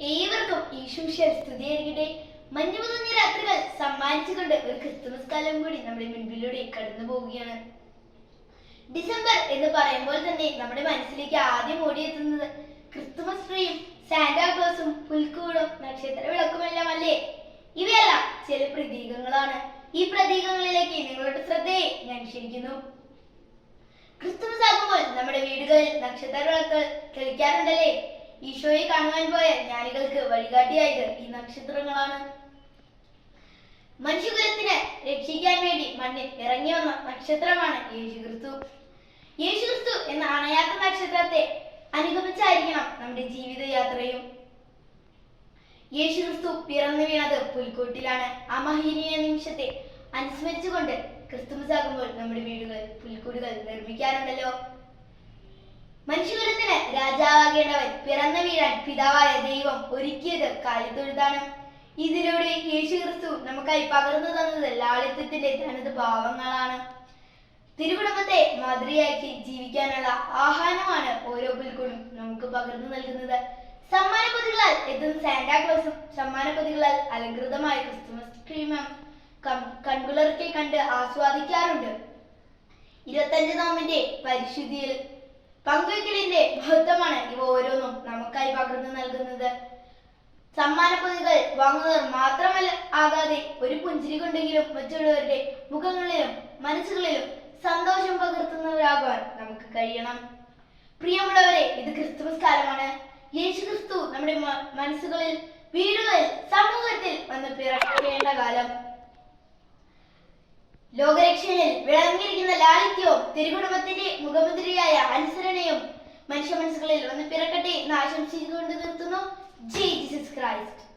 ഏവർക്കും ഈശുശേൽ സ്തുതിയായിരിക്കട്ടെ. മഞ്ഞുമുതഞ്ഞ രാത്രികൾ സമ്മാനിച്ചുകൊണ്ട് ഒരു ക്രിസ്തുമസ് കാലം കൂടി നമ്മുടെ മുൻപിലൂടെ കടന്നു പോവുകയാണ്. ഡിസംബർ എന്ന് പറയുമ്പോൾ തന്നെ നമ്മുടെ മനസ്സിലേക്ക് ആദ്യം ഓടിയെത്തുന്നത് ക്രിസ്തുമസ് ട്രീയും സാന്റാക്ലോസും പുൽക്കൂടും നക്ഷത്ര വിളക്കുമെല്ലാം അല്ലേ? ഇവയെല്ലാം ചില പ്രതീകങ്ങളാണ്. ഈ പ്രതീകങ്ങളിലേക്ക് നിങ്ങളുടെ ശ്രദ്ധയെ ഞാൻ ക്ഷണിക്കുന്നു. ക്രിസ്തുമസ് ആകുമ്പോൾ നമ്മുടെ വീടുകളിൽ നക്ഷത്ര വിളക്കുകൾ തെളിക്കാറുണ്ടല്ലേ? ഈശോയെ കാണുവാൻ പോയ ജ്ഞാനികൾക്ക് വഴികാട്ടിയായത് ഈ നക്ഷത്രങ്ങളാണ്. മനുഷ്യകുലത്തിന് രക്ഷിക്കാൻ വേണ്ടി മണ്ണിൽ ഇറങ്ങി വന്ന നക്ഷത്രമാണ് യേശുക്രിസ്തു. യേശുക്രിസ്തു എന്ന അണയാത്ത നക്ഷത്രത്തെ അനുഗമിച്ചായിരിക്കണം നമ്മുടെ ജീവിതയാത്രയും. യേശുക്രിസ്തു പിറന്നു വീണത് പുൽക്കൂട്ടിലാണ്. ആ മഹീനീയ നിമിഷത്തെ അനുസ്മരിച്ചുകൊണ്ട് ക്രിസ്തുമസ് ആകുമ്പോൾ നമ്മുടെ വീടുകൾ പുൽക്കൂടുകൾ നിർമ്മിക്കാറുണ്ടല്ലോ. മനുഷ്യകുലത്തിന് രാജാവാകേണ്ടവൻ പിറന്നു വീഴാൻ പിതാവായ ദൈവം ഒരുക്കിയത് കാലിത്തൊഴുതാണ് ഇതിലൂടെ യേശു ക്രിസ്തു നമുക്കായി പകർന്നു തന്നത് ലാളിത്യത്തിന്റെ തനത് ഭാവങ്ങളാണ് തിരുകുടുംബത്തെ മാതൃകയാക്കി ജീവിക്കാനുള്ള ആഹ്വാനമാണ് ഓരോ പുൽക്കൂടും നമുക്ക് പകർന്നു നൽകുന്നത്. സമ്മാന പൊതികളാൽ എത്തുന്ന സാന്റാക്ലോസും സമ്മാന പൊതികളാൽ അലങ്കൃതമായ ക്രിസ്തുമസ് ക്രീമും കൺകുളർക്കെ കണ്ട് ആസ്വാദിക്കാറുണ്ട്. ഇരുപത്തഞ്ച് നോമ്പിന്റെ പരിശുദ്ധിയിൽ പങ്കുവെക്കലിന്റെ മഹത്വമാണ് ഇവ ഓരോന്നും നമുക്കായി പകർന്നു നൽകുന്നത്. സമ്മാനപ്പൊതികൾ വാങ്ങുന്നവർ മാത്രമല്ല ആകാതെ ഒരു പുഞ്ചിരി കൊണ്ടെങ്കിലും മറ്റുള്ളവരുടെ മുഖങ്ങളിലും മനസ്സുകളിലും സന്തോഷം പകർത്തുന്നവരാകുവാൻ നമുക്ക് കഴിയണം. പ്രിയമുള്ളവരെ ഇത് ക്രിസ്തുമസ് കാലമാണ് യേശു ക്രിസ്തു നമ്മുടെ മനസ്സുകളിൽ വീടുകളിൽ സമൂഹത്തിൽ വന്ന് പിറക്കേണ്ട കാലം. ലോകരക്ഷയിൽ വിളങ്ങിയിരിക്കുന്ന ലാളിത്യവും തിരുകുടുംബത്തിന്റെ അനുസരണയും മനുഷ്യ മനസ്സുകളിൽ ഒന്ന് പിറക്കട്ടെ എന്ന് ആശംസിച്ചുകൊണ്ട് നിർത്തുന്നു. ജീ ജീസസ് ക്രൈസ്റ്റ്.